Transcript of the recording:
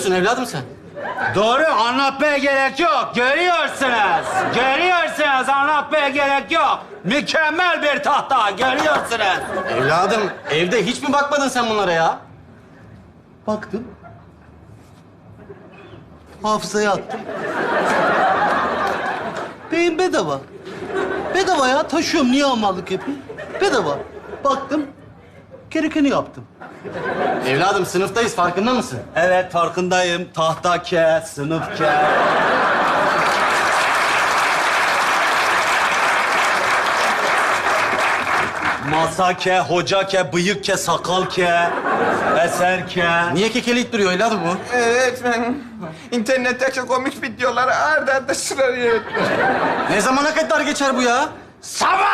görüyorsun evladım sen? Doğru, anlatmaya gerek yok. Görüyorsunuz. Görüyorsunuz, anlatmaya gerek yok. Mükemmel bir tahta, görüyorsunuz. Evladım evde hiç mi bakmadın sen bunlara ya? Baktım. Hafızaya attım. Beyin bedava. Bedava ya. Taşıyorum. Niye hamallık yapayım? Bedava. Baktım. Gerekeni yaptım. Evladım sınıftayız farkında mısın? Evet, farkındayım. Tahta ke, sınıf ke. Masa ke, hoca ke, bıyık ke, sakal ke, eser ke. Niye kekeleyip duruyor evladım bu? Öğretmenim, internetteki komik videoları arda arda sıralıyor. Ne zamana kadar geçer bu ya? Sabaha